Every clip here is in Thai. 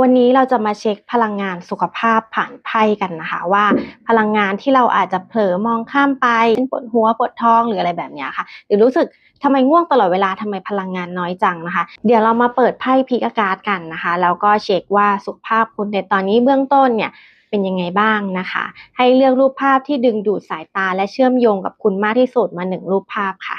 วันนี้เราจะมาเช็คพลังงานสุขภาพผ่านไพ่กันนะคะ ว่าพลังงานที่เราอาจจะเผลอมองข้ามไปเช่นปวดหัวปวดท้องหรืออะไรแบบนี้ค่ะ หรือรู้สึกทำไมง่วงตลอดเวลาทำไมพลังงานน้อยจังนะคะ เดี๋ยวเรามาเปิดไพ่พิกอากาศกันนะคะแล้วก็เช็คว่าสุขภาพคุณในตอนนี้เบื้องต้นเนี่ยเป็นยังไงบ้างนะคะ ให้เลือกรูปภาพที่ดึงดูดสายตาและเชื่อมโยงกับคุณมากที่สุดมาหนึ่งรูปภาพค่ะ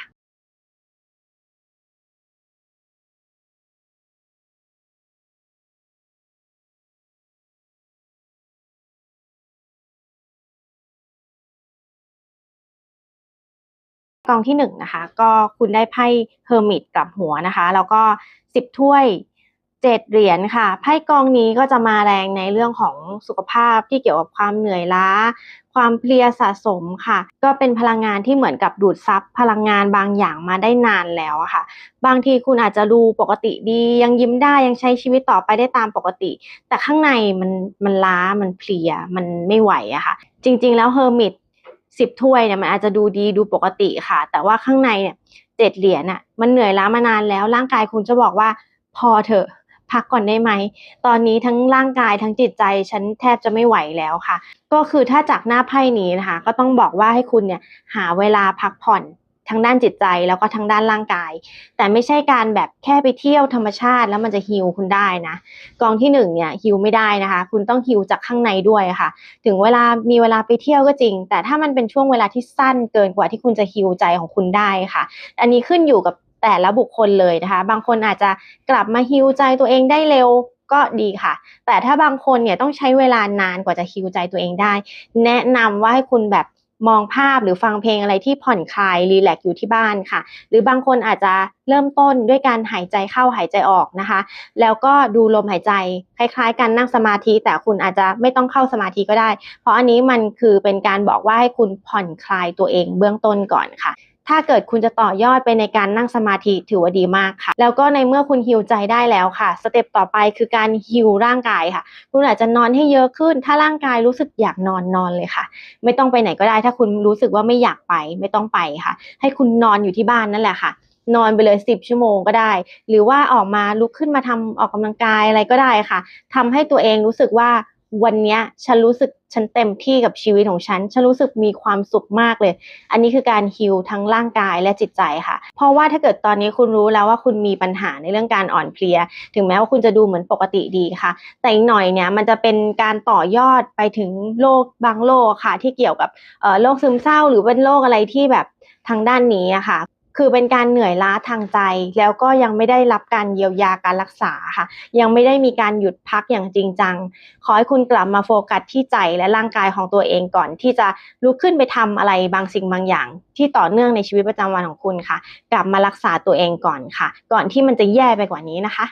กองที่หนึ่งนะคะก็คุณได้ไพ่เฮอร์มิตกลับหัวนะคะ แล้วก็สิบถ้วยเจ็ดเหรียญค่ะไพ่กองนี้ก็จะมาแรงในเรื่องของสุขภาพที่เกี่ยวกับความเหนื่อยล้า ความเพลียสะสมค่ะ ก็เป็นพลังงานที่เหมือนกับดูดซับพลังงานบางอย่างมาได้นานแล้วค่ะ บางทีคุณอาจจะดูปกติดียังยิ้มได้ยังใช้ชีวิตต่อไปได้ตามปกติ แต่ข้างในมันมันล้ามันเพลียมันไม่ไหวอะค่ะ จริง ๆ แล้วเฮอร์มิต สิบถ้วยเนี่ยมันอาจจะดูดีดูปกติค่ะ แต่ว่าข้างในเนี่ยเจ็ดเหรียญอะมันเหนื่อยล้ามานานแล้วร่างกายคุณจะบอกว่าพอเถอะพักก่อนได้ไหม ตอนนี้ทั้งร่างกายทั้งจิตใจฉันแทบจะไม่ไหวแล้วค่ะ ก็คือถ้าจากหน้าไพ่นี้นะคะ ก็ต้องบอกว่าให้คุณเนี่ยหาเวลาพักผ่อน ทั้งด้านจิตใจแล้วก็ทั้งด้านร่างกาย แต่ไม่ใช่การแบบแค่ไปเที่ยวธรรมชาติแล้วมันจะฮิวคุณได้นะกองที่หนึ่งเนี่ยฮิวไม่ได้นะคะ คุณต้องฮิวจากข้างในด้วยค่ะ ถึงเวลามีเวลาไปเที่ยวก็จริง แต่ถ้ามันเป็นช่วงเวลาที่สั้นเกินกว่าที่คุณจะฮิวใจของคุณได้ค่ะ อันนี้ขึ้นอยู่กับแต่ละบุคคลเลยนะคะ บางคนอาจจะกลับมาฮิวใจตัวเองได้เร็วก็ดีค่ะ แต่ถ้าบางคนเนี่ยต้องใช้เวลานานกว่าจะฮิวใจตัวเองได้ แนะนำว่าให้คุณแบบ มองภาพหรือฟังเพลงอะไรที่ผ่อนคลายรีแลกอยู่ที่บ้านค่ะ หรือบางคนอาจจะเริ่มต้นด้วยการหายใจเข้าหายใจออกนะคะ แล้วก็ดูลมหายใจคล้ายๆการนั่งสมาธิ แต่คุณอาจจะไม่ต้องเข้าสมาธิก็ได้ เพราะอันนี้มันคือเป็นการบอกว่าให้คุณผ่อนคลายตัวเองเบื้องต้นก่อนค่ะ ถ้าเกิดคุณจะต่อยอดไปในการนั่งสมาธิถือว่าดีมากค่ะ แล้วก็ในเมื่อคุณฮิวใจได้แล้วค่ะ สเต็ปต่อไปคือการฮิวร่างกายค่ะ คุณอาจจะนอนให้เยอะขึ้น ถ้าร่างกายรู้สึกอยากนอนนอนเลยค่ะ ไม่ต้องไปไหนก็ได้ ถ้าคุณรู้สึกว่าไม่อยากไปไม่ต้องไปค่ะ ให้คุณนอนอยู่ที่บ้านนั่นแหละค่ะนอนไปเลยสิบชั่วโมงก็ได้ หรือว่าออกมาลุกขึ้นมาทำออกกำลังกายอะไรก็ได้ค่ะทำให้ตัวเองรู้สึกว่า วันนี้ฉันรู้สึกฉันเต็มที่กับชีวิตของฉัน ฉันรู้สึกมีความสุขมากเลย อันนี้คือการฮิลทั้งร่างกายและจิตใจค่ะ เพราะว่าถ้าเกิดตอนนี้คุณรู้แล้วว่าคุณมีปัญหาในเรื่องการอ่อนเพลีย ถึงแม้ว่าคุณจะดูเหมือนปกติดีค่ะ แต่อีกหน่อยเนี่ยมันจะเป็นการต่อยอดไปถึงโรคบางโรคค่ะ ที่เกี่ยวกับโรคซึมเศร้าหรือเป็นโรคอะไรที่แบบทางด้านนี้อะค่ะ คือเป็นการเหนื่อยล้าทางใจ แล้วก็ยังไม่ได้รับการเยียวยาการรักษาค่ะ ยังไม่ได้มีการหยุดพักอย่างจริงจัง ขอให้คุณกลับมาโฟกัสที่ใจและร่างกายของตัวเองก่อน ที่จะลุกขึ้นไปทำอะไรบางสิ่งบางอย่าง ที่ต่อเนื่องในชีวิตประจำวันของคุณค่ะ กลับมารักษาตัวเองก่อนค่ะ ก่อนที่มันจะแย่ไปกว่านี้นะคะ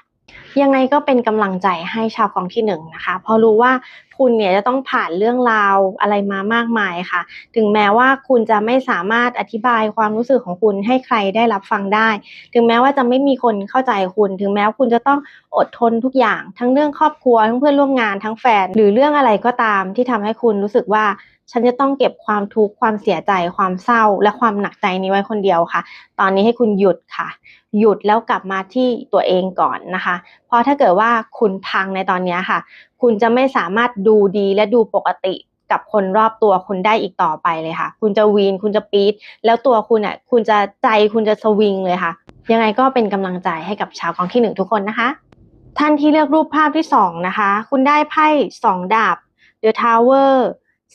ยังไงก็เป็นกำลังใจให้ชาวกองที่หนึ่งนะคะเพราะรู้ว่าคุณเนี่ยจะต้องผ่านเรื่องราวอะไรมามากมายค่ะ ถึงแม้ว่าคุณจะไม่สามารถอธิบายความรู้สึกของคุณให้ใครได้รับฟังได้ ถึงแม้ว่าจะไม่มีคนเข้าใจคุณ ถึงแม้ว่าคุณจะต้องอดทนทุกอย่าง ทั้งเรื่องครอบครัว ทั้งเพื่อนร่วมงานทั้งแฟน หรือเรื่องอะไรก็ตามที่ทำให้คุณรู้สึกว่าฉันจะต้องเก็บความทุกข์ความเสียใจความเศร้า และความหนักใจนี้ไว้คนเดียวค่ะ ตอนนี้ให้คุณหยุดค่ะ หยุดแล้วกลับมาที่ตัวเองก่อนนะคะ ราะถ้าเกิดว่าคุณพังในตอนนี้ค่ะ คุณจะไม่สามารถดูดีและดูปกติกับคนรอบตัวคุณได้อีกต่อไปเลยค่ะ คุณจะวีนคุณจะปี๊ดแล้วตัวคุณอะคุณจะใจคุณจะสวิงเลยค่ะ ยังไงก็เป็นกำลังใจให้กับชาวกองที่หนึ่งทุกคนนะคะ ท่านที่เลือกรูปภาพที่สองนะคะ คุณได้ไพ่สองดาบ The Tower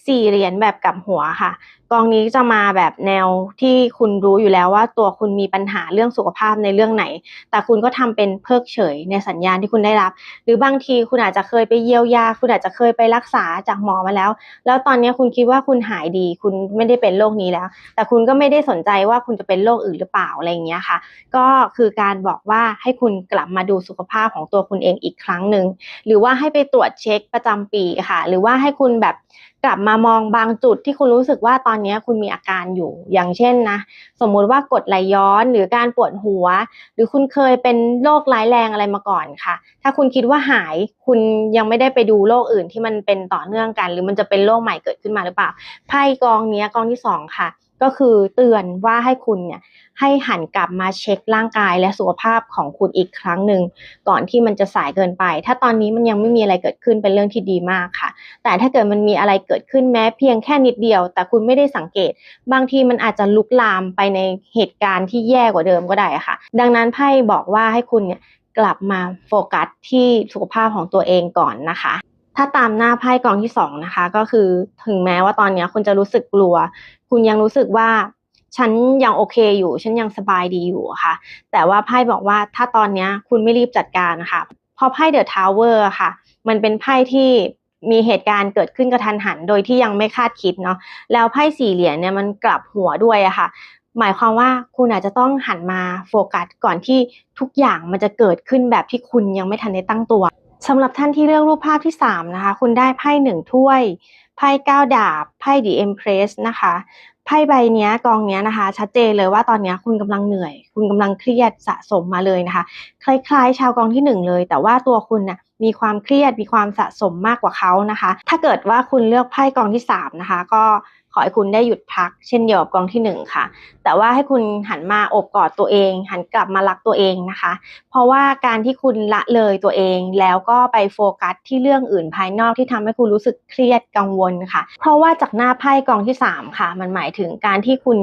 สี่เหรียญแบบกับหัวค่ะ กองนี้จะมาแบบแนวที่คุณรู้อยู่แล้วว่าตัวคุณมีปัญหาเรื่องสุขภาพในเรื่องไหน แต่คุณก็ทำเป็นเพิกเฉยในสัญญาณที่คุณได้รับ หรือบางทีคุณอาจจะเคยไปเยียวยา คุณอาจจะเคยไปรักษาจากหมอมาแล้ว แล้วตอนนี้คุณคิดว่าคุณหายดี คุณไม่ได้เป็นโรคนี้แล้ว แต่คุณก็ไม่ได้สนใจว่าคุณจะเป็นโรคอื่นหรือเปล่าอะไรอย่างเงี้ยค่ะ ก็คือการบอกว่าให้คุณกลับมาดูสุขภาพของตัวคุณเองอีกครั้งหนึ่งหรือว่าให้ไปตรวจเช็คประจำปีค่ะ หรือว่าให้คุณแบบกลับมามองบางจุดที่คุณรู้สึกว่าตอนนี้คุณมีอาการอยู่ อย่างเช่นนะสมมุติว่ากดไหลย้อนหรือการปวดหัว หรือคุณเคยเป็นโรคร้ายแรงอะไรมาก่อนค่ะ ถ้าคุณคิดว่าหายคุณยังไม่ได้ไปดูโรคอื่นที่มันเป็นต่อเนื่องกัน หรือมันจะเป็นโรคใหม่เกิดขึ้นมาหรือเปล่าไพ่กองนี้กองที่สองค่ะ ก็คือเตือนว่าให้คุณเนี่ยให้หันกลับมาเช็คร่างกายและสุขภาพของคุณอีกครั้งหนึ่งก่อนที่มันจะสายเกินไป ถ้าตอนนี้มันยังไม่มีอะไรเกิดขึ้นเป็นเรื่องที่ดีมากค่ะ แต่ถ้าเกิดมันมีอะไรเกิดขึ้นแม้เพียงแค่นิดเดียว แต่คุณไม่ได้สังเกต บางทีมันอาจจะลุกลามไปในเหตุการณ์ที่แย่กว่าเดิมก็ได้ค่ะ ดังนั้นไพ่บอกว่าให้คุณเนี่ยกลับมาโฟกัสที่สุขภาพของตัวเองก่อนนะคะ ถ้าตามหน้าไพ่กองที่สองนะคะ ก็คือถึงแม้ว่าตอนนี้คุณจะรู้สึกกลัว คุณยังรู้สึกว่าฉันยังโอเคอยู่ ฉันยังสบายดีอยู่ค่ะ แต่ว่าไพ่บอกว่าถ้าตอนนี้คุณไม่รีบจัดการนะคะพราะไพ่เดอะทาวเวอร์ค่ะ มันเป็นไพ่ที่มีเหตุการณ์เกิดขึ้นกระทันหัน โดยที่ยังไม่คาดคิดเนาะแล้วไพ่สี่เหรียญเนี่ยมันกลับหัวด้วยอะค่ะ หมายความว่าคุณอาจจะต้องหันมาโฟกัสก่อนที่ทุกอย่างมันจะเกิดขึ้นแบบที่คุณยังไม่ทันได้ตั้งตัว สำหรับท่านที่เลือกรูปภาพที่สามนะคะ คุณได้ไพ่หนึ่งถ้วย ไพ่เก้าดาบ ไพ่ The Empress นะคะไพ่ใบนี้กองนี้นะคะ ชัดเจนเลยว่าตอนนี้คุณกำลังเหนื่อย คุณกำลังเครียดสะสมมาเลยนะคะ คล้ายๆ ชาวกองที่หนึ่งเลย แต่ว่าตัวคุณน่ะมีความเครียดมีความสะสมมากกว่าเขานะคะ ถ้าเกิดว่าคุณเลือกไพ่กองที่สามนะคะก็ ขอให้คุณได้หยุดพักเช่นเดียวกับกองที่หนึ่งค่ะ แต่ว่าให้คุณหันมาอบกอดตัวเอง หันกลับมารักตัวเองนะคะ เพราะว่าการที่คุณละเลยตัวเอง แล้วก็ไปโฟกัสที่เรื่องอื่นภายนอกที่ทำให้คุณรู้สึกเครียดกังวลค่ะ เพราะว่าจากหน้าไพ่กองที่ 3 ค่ะ มันหมายถึงการที่คุณ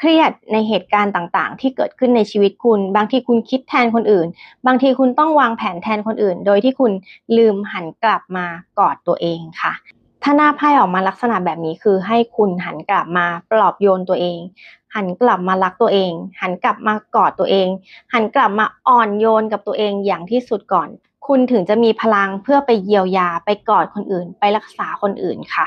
เครียดในเหตุการณ์ต่างๆ ที่เกิดขึ้นในชีวิตคุณ บางทีคุณคิดแทนคนอื่น บางทีคุณต้องวางแผนแทนคนอื่น โดยที่คุณลืมหันกลับมากอดตัวเองค่ะ ถ้าหน้าไพ่ออกมาลักษณะแบบนี้คือให้คุณหันกลับมาปลอบโยนตัวเอง หันกลับมารักตัวเอง หันกลับมากอดตัวเอง หันกลับมาอ่อนโยนกับตัวเองอย่างที่สุดก่อน คุณถึงจะมีพลังเพื่อไปเยียวยา ไปกอดคนอื่น ไปรักษาคนอื่นค่ะ